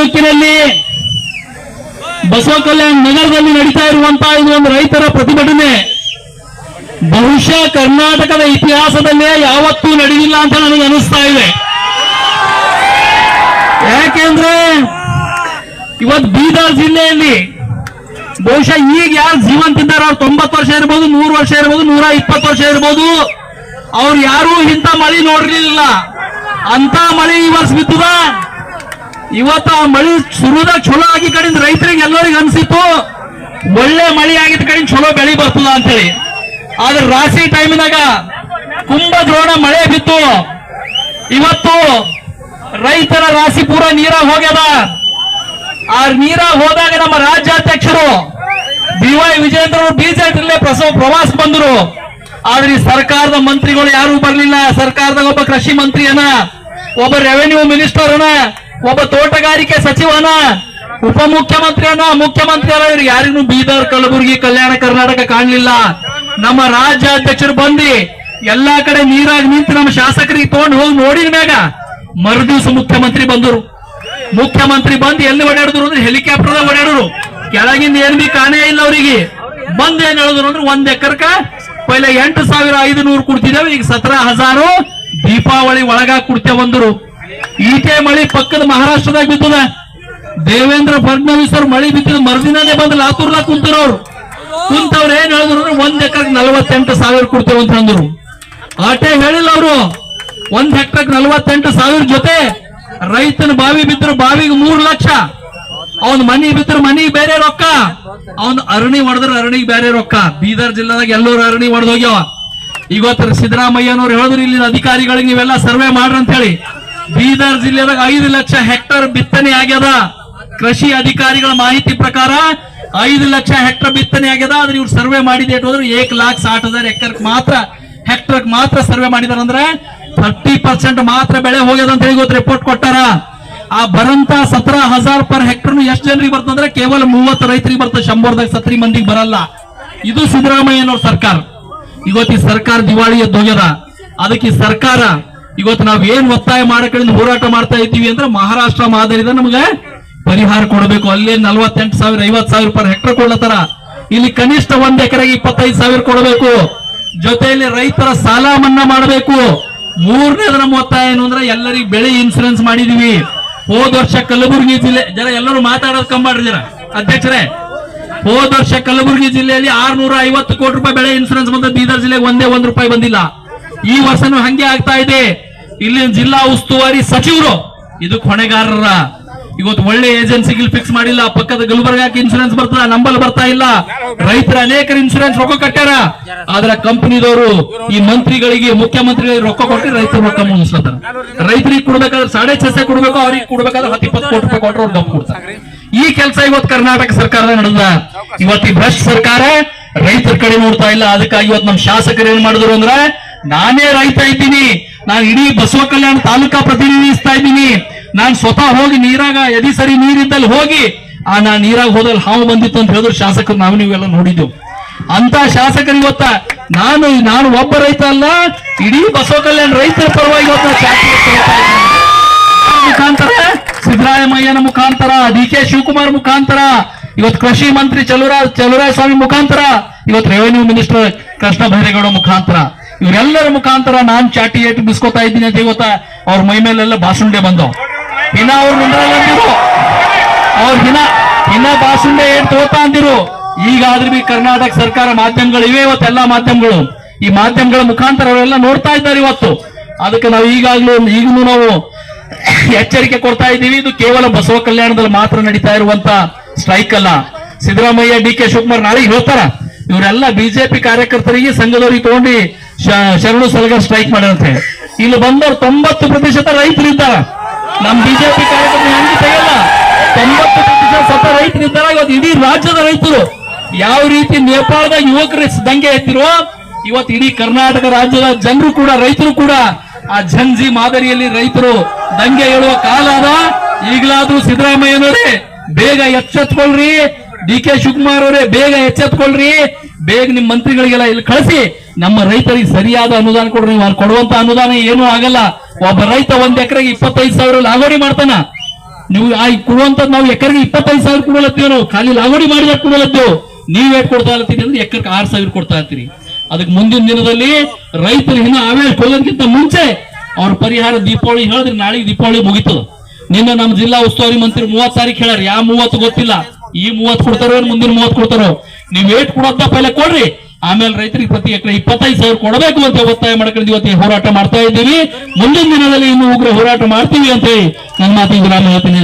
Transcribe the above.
ತಾಲೂಕಿನಲ್ಲಿ ಬಸವ ಕಲ್ಯಾಣ ನಗರದಲ್ಲಿ ನಡೀತಾ ಇರುವಂತಹ ಇದು ಒಂದು ರೈತರ ಪ್ರತಿಭಟನೆ. ಬಹುಶಃ ಕರ್ನಾಟಕದ ಇತಿಹಾಸದಲ್ಲೇ ಯಾವತ್ತೂ ನಡೆದಿಲ್ಲ ಅಂತ ನನಗೆ ಅನಿಸ್ತಾ ಇದೆ. ಯಾಕೆಂದ್ರೆ ಇವತ್ತು ಬೀದರ್ ಜಿಲ್ಲೆಯಲ್ಲಿ ಬಹುಶಃ ಈಗ ಯಾರು ಜೀವಂತಿದ್ದಾರೆ ಅವ್ರು ತೊಂಬತ್ತು ವರ್ಷ ಇರ್ಬೋದು, ನೂರು ವರ್ಷ ಇರ್ಬೋದು, ನೂರ ಇಪ್ಪತ್ತು ವರ್ಷ ಇರ್ಬೋದು. ಅವ್ರು ಯಾರು ಇಂಥ ಮಳಿ ನೋಡಿರ್ಲಿಲ್ಲ ಅಂತ ಮಳಿ ಈ ವರ್ಷ ಬಿತ್ತದ ಇವತ್ತ ಮಳಿ ಶುರುದಾಗ ಚಲೋ ಆಗಿ ಕಡಿಂದ ರೈತರಿಗೆ ಎಲ್ಲರಿಗೂ ಅನ್ಸಿತ್ತು, ಒಳ್ಳೆ ಮಳಿ ಆಗಿದ ಕಡಿಂದ ಚಲೋ ಬೆಳಿ ಬರ್ತದ ಅಂತೇಳಿ. ಆದ್ರೆ ರಾಶಿ ಟೈಮಿನಾಗ ಕುಂಭ ದ್ರೋಣ ಮಳೆ ಬಿತ್ತು. ಇವತ್ತು ರೈತರ ರಾಶಿ ಪೂರ ನೀರ ಹೋಗ್ಯದ. ಆ ನೀರ ಹೋದಾಗ ನಮ್ಮ ರಾಜ್ಯಾಧ್ಯಕ್ಷರು ಬಿ ವೈ ವಿಜೇಂದ್ರ ಬಿಜೆಪಿಲೇ ಪ್ರಸವ ಪ್ರವಾಸ ಬಂದರು. ಆದ್ರೆ ಸರ್ಕಾರದ ಮಂತ್ರಿಗಳು ಯಾರು ಬರಲಿಲ್ಲ. ಸರ್ಕಾರದಾಗ ಒಬ್ಬ ಕೃಷಿ ಮಂತ್ರಿಯನ ಒಬ್ಬ ರೆವೆನ್ಯೂ ಮಿನಿಸ್ಟರ್ ಅನ ಒಬ್ಬ ತೋಟಗಾರಿಕೆ ಸಚಿವನ ಉಪಮುಖ್ಯಮಂತ್ರಿಯನ ಮುಖ್ಯಮಂತ್ರಿ ಅಲ್ಲ ಇವ್ರು ಯಾರಿಗೂ ಬೀದರ್, ಕಲಬುರಗಿ, ಕಲ್ಯಾಣ ಕರ್ನಾಟಕ ಕಾಣಲಿಲ್ಲ. ನಮ್ಮ ರಾಜ್ಯಾಧ್ಯಕ್ಷರು ಬಂದು ಎಲ್ಲಾ ಕಡೆ ನೀರಾಗಿ ನಿಂತು ನಮ್ಮ ಶಾಸಕರಿಗೆ ತಗೊಂಡು ಹೋಗಿ ನೋಡಿದ ಮ್ಯಾಗ ಮರುದಿವ್ಸ ಮುಖ್ಯಮಂತ್ರಿ ಬಂದರು. ಮುಖ್ಯಮಂತ್ರಿ ಬಂದು ಎಲ್ಲಿ ಓಡಾಡಿದ್ರು ಅಂದ್ರೆ ಹೆಲಿಕಾಪ್ಟರ್ ಓಡಾಡಿದ್ರು. ಕೆಳಗಿಂದ ಏನ್ ಬಿ ಕಾಣೇ ಇಲ್ಲ ಅವರಿಗೆ. ಬಂದ್ ಏನ್ ಹೇಳಿದ್ರು ಅಂದ್ರೆ ಒಂದ್ ಎಕರ್ಕ ಪೈಲೆ ಎಂಟು ಸಾವಿರ ಐದು ನೂರು ಕೊಡ್ತಿದ್ದೇವೆ, ಈಗ ಸತ್ರ ಹಜಾರು ದೀಪಾವಳಿ ಒಳಗ ಬಂದರು ಈಟೆ ಮಳಿ ಪಕ್ಕದ ಮಹಾರಾಷ್ಟ್ರದಾಗ ಬಿತ್ತದ ದೇವೇಂದ್ರ ಫಡ್ನವೀಸ್ ಅವ್ರು ಮಳಿ ಬಿತ್ತಿದ ಮರುದಿನನೇ ಬಂದು ಲಾತೂರ್ನಾಗ ಕುಂತಿರೋರು ಕುಂತವ್ರು ಏನ್ ಹೇಳಿದ್ರು ಒಂದ್ ಎಕರ್ಗೆ ನಲವತ್ತೆಂಟು ಸಾವಿರ ಕೊಡ್ತೇವೆ ಅಂತ ಅಂದ್ರು. ಆಟೆ ಹೇಳಿಲ್ಲ ಅವರು. ಒಂದ್ ಹೆಕ್ಟರ್ ನಲವತ್ತೆಂಟು ಸಾವಿರ ಜೊತೆ ರೈತನ ಬಾವಿ ಬಿದ್ರು ಬಾವಿಗೆ ಮೂರು ಲಕ್ಷ. ಅವನ್ ಮನಿ ಬಿದ್ರು ಮನಿ ಬೇರೆ ರೊಕ್ಕ. ಅವನ್ ಅರಣಿ ಹೊಡೆದ್ರ ಅರಣಿಗೆ ಬೇರೆ ರೊಕ್ಕ. ಬೀದರ್ ಜಿಲ್ಲಾದಾಗ ಎಲ್ಲರೂ ಅರಣಿ ಹೊಡೆದೋಗ್ಯವ ಇವತ್ತು ಸಿದ್ದರಾಮಯ್ಯನವ್ರು ಹೇಳಿದ್ರು ಇಲ್ಲಿನ ಅಧಿಕಾರಿಗಳಿಗೆ ನೀವೆಲ್ಲ ಸರ್ವೆ ಮಾಡ್ರಿ ಅಂತ ಹೇಳಿ. ಬೀದರ್ ಜಿಲ್ಲೆದಾಗ ಐದು ಲಕ್ಷ ಹೆಕ್ಟರ್ ಬಿತ್ತನೆ ಆಗ್ಯದ. ಕೃಷಿ ಅಧಿಕಾರಿಗಳ ಮಾಹಿತಿ ಪ್ರಕಾರ ಐದು ಲಕ್ಷ ಹೆಕ್ಟರ್ ಬಿತ್ತನೆ ಆಗ್ಯದ. ಆದ್ರೆ ಇವ್ರು ಸರ್ವೆ ಮಾಡಿದ ಹೋದ್ರೆ ಏಕ್ ಲಾಕ್ ಸಾಟ್ ಹಜಾರ್ ಎಕರ್ ಮಾತ್ರ ಹೆಕ್ಟರ್ ಮಾತ್ರ ಸರ್ವೆ ಮಾಡಿದಾರ ಅಂದ್ರೆ ಥರ್ಟಿ ಪರ್ಸೆಂಟ್ ಮಾತ್ರ ಬೆಳೆ ಹೋಗ್ಯದ ಅಂತ ಹೇಳಿ ರಿಪೋರ್ಟ್ ಕೊಟ್ಟಾರ. ಆ ಬರಂತ ಸತ್ರ ಹಜಾರ್ ಪರ್ ಹೆಕ್ಟರ್ ಎಷ್ಟು ಜನರಿಗೆ ಬರ್ತಂದ್ರೆ ಕೇವಲ ಮೂವತ್ತು ರೈತರಿಗೆ ಬರ್ತದೆ. ಶಂಬರ್ದಾಗ ಸತ್ರಿ ಮಂದಿಗೆ ಬರಲ್ಲ. ಇದು ಸಿದ್ದರಾಮಯ್ಯನವ್ರ ಸರ್ಕಾರ. ಇವತ್ತಿ ಸರ್ಕಾರ ದಿವಾಳಿ ಎದ್ದೋಗ್ಯದ ಅದಕ್ಕೆ ಸರ್ಕಾರ ಇವತ್ತು ನಾವ್ ಏನ್ ಒತ್ತಾಯ ಮಾಡಕಡೆಯಿಂದ ಹೋರಾಟ ಮಾಡ್ತಾ ಇದ್ದೀವಿ ಅಂದ್ರೆ ಮಹಾರಾಷ್ಟ್ರ ಮಾದರಿದ ನಮ್ಗೆ ಪರಿಹಾರ ಕೊಡಬೇಕು. ಅಲ್ಲೇ ನಲ್ವತ್ತೆಂಟು ಸಾವಿರ ಐವತ್ ಸಾವಿರ ರೂಪಾಯಿ ಹೆಕ್ಟರ್ ಕೊಡ್ಲತ್ತಾರ ಇಲ್ಲಿ ಕನಿಷ್ಠ ಒಂದ್ ಎಕರೆಗೆ ಇಪ್ಪತ್ತೈದು ಸಾವಿರ ಕೊಡಬೇಕು. ಜೊತೆಯಲ್ಲಿ ರೈತರ ಸಾಲ ಮನ್ನಾ ಮಾಡಬೇಕು. ಮೂರನೇದ ನಮ್ಮ ಒತ್ತಾಯ ಏನು ಅಂದ್ರೆ ಎಲ್ಲರಿಗೂ ಬೆಳೆ ಇನ್ಸೂರೆನ್ಸ್ ಮಾಡಿದೀವಿ. ಹೋದ ವರ್ಷ ಕಲಬುರಗಿ ಜಿಲ್ಲೆ ಜನ ಎಲ್ಲರೂ ಮಾತಾಡೋದು ಕಮ್ಮಿ ಮಾಡ್ರಿ ಜರ. ಅಧ್ಯಕ್ಷರೇ, ಹೋದ ವರ್ಷ ಕಲಬುರಗಿ ಜಿಲ್ಲೆಯಲ್ಲಿ ಆರ್ನೂರ ಐವತ್ತು ಕೋಟಿ ರೂಪಾಯಿ ಬೆಳೆ ಇನ್ಸೂರೆನ್ಸ್ ಬಂದ ಬೀದರ್ ಜಿಲ್ಲೆಗೆ ಒಂದೇ ಒಂದ್ ರೂಪಾಯಿ ಬಂದಿಲ್ಲ. ಈ ವರ್ಷನೂ ಹಂಗೆ ಆಗ್ತಾ ಇದೆ. ಇಲ್ಲಿ ಜಿಲ್ಲಾ ಉಸ್ತುವಾರಿ ಸಚಿವರು, ಇದು ಹೊಣೆಗಾರರ ಇವತ್ತು ಒಳ್ಳೆ ಏಜೆನ್ಸಿಗೆ ಫಿಕ್ಸ್ ಮಾಡಿಲ್ಲ. ಪಕ್ಕದ ಗುಲ್ಬರ್ಗಾಕ್ಕೆ ಇನ್ಸೂರೆನ್ಸ್ ಬರ್ತದ ನಂಬಲ್ ಬರ್ತಾ ಇಲ್ಲ. ರೈತರ ಅನೇಕ ಇನ್ಸೂರೆನ್ಸ್ ರೊಕ್ಕ ಕಟ್ಟಾರ ಆದ್ರ ಕಂಪನಿದವರು ಈ ಮಂತ್ರಿಗಳಿಗೆ, ಮುಖ್ಯಮಂತ್ರಿಗಳಿಗೆ ರೊಕ್ಕ ಕೊಟ್ಟು ರೈತರು ರೊಕ್ಕ ಮುಗಿಸ್ಲತ್ತಾರ ರೈತರಿಗೆ ಕೊಡ್ಬೇಕಾದ್ರೆ ಸಾಡೆ ಚಸೆ ಕೊಡ್ಬೇಕು, ಅವ್ರಿಗೆ ಕೊಡ್ಬೇಕಾದ್ರೆ ಹತ್ತು ಇಪ್ಪತ್ತು ಕೋಟಿ ರೂಪಾಯಿ ಕೊಟ್ಟರು ಅವ್ರು ಕೊಡ್ತಾರೆ. ಈ ಕೆಲಸ ಇವತ್ತು ಕರ್ನಾಟಕ ಸರ್ಕಾರದ ನಡೆದ ಇವತ್ತು ಭ್ರಷ್ಟ ಸರ್ಕಾರ ರೈತರ ಕಡೆ ನೋಡ್ತಾ ಇಲ್ಲ. ಅದಕ್ಕಾಗಿ ಇವತ್ತು ನಮ್ಮ ಶಾಸಕರು ಏನ್ ಮಾಡಿದ್ರು ಅಂದ್ರೆ ನಾನೇ ರೈತ ಇದ್ದೀನಿ. ನಾನು ಇಡೀ ಬಸವ ಕಲ್ಯಾಣ ತಾಲೂಕಾ ಪ್ರತಿನಿಧಿಸ್ತಾ ಇದ್ದೀನಿ. ನಾನು ಸ್ವತಃ ಹೋಗಿ ನೀರಾಗ, ಎದಿ ಸರಿ ನೀರಿದ್ದಲ್ಲಿ ಹೋಗಿ, ಆ, ನಾ ನೀರಾಗ ಹೋದಲ್ಲಿ ಹಾವು ಬಂದಿತ್ತು ಅಂತ ಹೇಳಿದ್ರು ಶಾಸಕರು, ನಾವು ನೀವೆಲ್ಲ ನೋಡಿದ್ದು. ಅಂತ ಶಾಸಕರು ಇವತ್ತ, ನಾನು ನಾನು ಒಬ್ಬ ರೈತ ಅಲ್ಲ, ಇಡೀ ಬಸವ ಕಲ್ಯಾಣ ರೈತರ ಪರವಾಗಿ ಇವತ್ತು. ಮುಖಾಂತರ, ಸಿದ್ದರಾಮಯ್ಯನ ಮುಖಾಂತರ ಡಿ ಕೆ ಶಿವಕುಮಾರ್ ಮುಖಾಂತರ, ಇವತ್ತು ಕೃಷಿ ಮಂತ್ರಿ ಚಲುವರಾಜ್ ಚಲುವರಾಯ ಸ್ವಾಮಿ ಮುಖಾಂತರ, ಇವತ್ತು ರೆವೆನ್ಯೂ ಮಿನಿಸ್ಟರ್ ಕೃಷ್ಣ ಬೈರೇಗೌಡ ಮುಖಾಂತರ. ಇವರೆಲ್ಲರ ಮುಖಾಂತರ ನಾನ್ ಚಾಟಿ ಏಟು ಬಿಸ್ಕೋತಾ ಇದ್ದೀನಿ ಅಂತ ಗೊತ್ತಾ ಅವ್ರ ಮೈ ಮೇಲೆಲ್ಲ ಬಾಸುಂಡೆ ಬಂದವು ಇನ್ನ ಅವ್ರು ನಿಂದ್ರಲ್ಲಂದಿರು ಅವ್ರ ದಿನ ಇನ್ನ ಬಾಸುಂಡೆ ಏಟ್ ತಗೋತಾ ಅಂದಿರು. ಈಗಾದ್ರೂ ಬಿ ಕರ್ನಾಟಕ ಸರ್ಕಾರ ಮಾಧ್ಯಮಗಳು ಇವೆ ಇವತ್ತು ಎಲ್ಲಾ ಮಾಧ್ಯಮಗಳು. ಈ ಮಾಧ್ಯಮಗಳ ಮುಖಾಂತರ ಅವರೆಲ್ಲ ನೋಡ್ತಾ ಇದ್ದಾರೆ ಇವತ್ತು. ಅದಕ್ಕೆ ನಾವು ಈಗಾಗ್ಲೂ ಈಗಲೂ ನಾವು ಎಚ್ಚರಿಕೆ ಕೊಡ್ತಾ ಇದ್ದೀವಿ. ಇದು ಕೇವಲ ಬಸವ ಕಲ್ಯಾಣದಲ್ಲಿ ಮಾತ್ರ ನಡೀತಾ ಇರುವಂತ ಸ್ಟ್ರೈಕ್ ಅಲ್ಲ. ಸಿದ್ದರಾಮಯ್ಯ, ಡಿ ಕೆ ಶಿವಕುಮಾರ್ ನಾಳೆ ಹೇಳ್ತಾರ. ಇವರೆಲ್ಲ ಬಿಜೆಪಿ ಕಾರ್ಯಕರ್ತರಿಗೆ ಸಂಘದವರಿಗೆ ತಗೊಂಡು ಶರಣು ಸಲಗರ್ ಸ್ಟ್ರೈಕ್ ಮಾಡ್ಯಾರಂತೆ ಇಲ್ಲಿ ಬಂದವರು ತೊಂಬತ್ತು ಪ್ರತಿಶತ ರೈತರಿದ್ದಾರ. ನಮ್ ಬಿಜೆಪಿ ಕಾರ್ಯಕರ್ತರು ಹೆಂಗೆ ತೆಗೆಯಲ್ಲ? ತೊಂಬತ್ತು ಪ್ರತಿಶತ ರೈತರಿದ್ದಾರೆ. ಇವತ್ತು ಇಡೀ ರಾಜ್ಯದ ರೈತರು. ಯಾವ ರೀತಿ ನೇಪಾಳದ ಯುವಕರು ದಂಗೆ ಎತ್ತಿರೋ, ಇವತ್ತು ಇಡೀ ಕರ್ನಾಟಕ ರಾಜ್ಯದ ಜನರು ಕೂಡ, ರೈತರು ಕೂಡ ಆ ಝಂಜಿ ಮಾದರಿಯಲ್ಲಿ ರೈತರು ದಂಗೆ ಹೇಳುವ ಕಾಲ ಅದ. ಈಗಲಾದ್ರೂ ಸಿದ್ದರಾಮಯ್ಯನವರೇ ಬೇಗ ಎಚ್ಚೆತ್ಕೊಳ್ರಿ. ಡಿ ಕೆ ಶಿವಕುಮಾರ್ ಅವರೇ, ಬೇಗ ಎಚ್ಚೆತ್ಕೊಳ್ರಿ. ಬೇಗ ನಿಮ್ಮ ಮಂತ್ರಿಗಳಿಗೆಲ್ಲ ಇಲ್ಲಿ ಕಳಿಸಿ, ನಮ್ಮ ರೈತರಿಗೆ ಸರಿಯಾದ ಅನುದಾನ ಕೊಡ್ರಿ, ನೀವು ಕೊಡುವಂತ ಅನುದಾನ ಏನೂ ಆಗಲ್ಲ. ಒಬ್ಬ ರೈತ ಒಂದ್ ಎಕರೆಗೆ ಇಪ್ಪತ್ತೈದು ಸಾವಿರ ಲಾಗೋಡಿ ಮಾಡ್ತಾನ. ನೀವು ಆ ಕೊಡುವಂತ ನಾವು ಎಕರೆಗೆ ಇಪ್ಪತ್ತೈದು ಸಾವಿರ ಕೊಡಲತ್ತೀವಿ ನಾವು, ಖಾಲಿ ಲಾಗೋಡಿ ಮಾಡಿದ ಕೊಡಲತ್ತು ನೀವ್. ಏಟ್ ಕೊಡ್ತಾ ಇರ್ತೀರಿ ಅಂದ್ರೆ ಎಕರೆಗೆ ಆರ್ ಸಾವಿರ ಕೊಡ್ತಾ ಇರ್ತೀರಿ. ಅದಕ್ಕೆ ಮುಂದಿನ ದಿನದಲ್ಲಿ ರೈತರು ಇನ್ನು ಆಮೇಲೆ ಕೊಲ್ಲೋದಕ್ಕಿಂತ ಮುಂಚೆ ಅವ್ರ ಪರಿಹಾರ ದೀಪಾವಳಿ ಹೇಳಿದ್ರೆ ನಾಳೆ ದೀಪಾವಳಿ ಮುಗಿತು. ನಿನ್ನ ನಮ್ಮ ಜಿಲ್ಲಾ ಉಸ್ತುವಾರಿ ಮಂತ್ರಿ ಮೂವತ್ ತಾರೀಕು ಹೇಳ್ಯಾರ ಯಾವ ಮೂವತ್ತು ಗೊತ್ತಿಲ್ಲ. ಈ ಮೂವತ್ ಕೊಡ್ತಾರೋ ಮುಂದಿನ ಮೂವತ್ ಕೊಡ್ತಾರೋ? ನೀವ್ ಏಟ್ ಕೊಡುವಂತ ಪೈಲೆ ಕೊಡ್ರಿ. ಆಮೇಲೆ ರೈತರಿಗೆ ಪ್ರತಿ ಎಕರೆ ಇಪ್ಪತ್ತೈದು ಸಾವಿರ ಕೊಡಬೇಕು ಅಂತ ಒತ್ತಾಯ ಮಾಡ್ಕೊಂಡು ಇವತ್ತು ಹೋರಾಟ ಮಾಡ್ತಾ ಇದ್ದೀವಿ. ಮುಂದಿನ ದಿನದಲ್ಲಿ ಇನ್ನು ಉಗ್ರ ಹೋರಾಟ ಮಾಡ್ತೀವಿ ಅಂತ ಹೇಳಿ ನನ್ನ ಮಾತಿಗೆ ನಾನು ಹೇಳ್ತೀನಿ.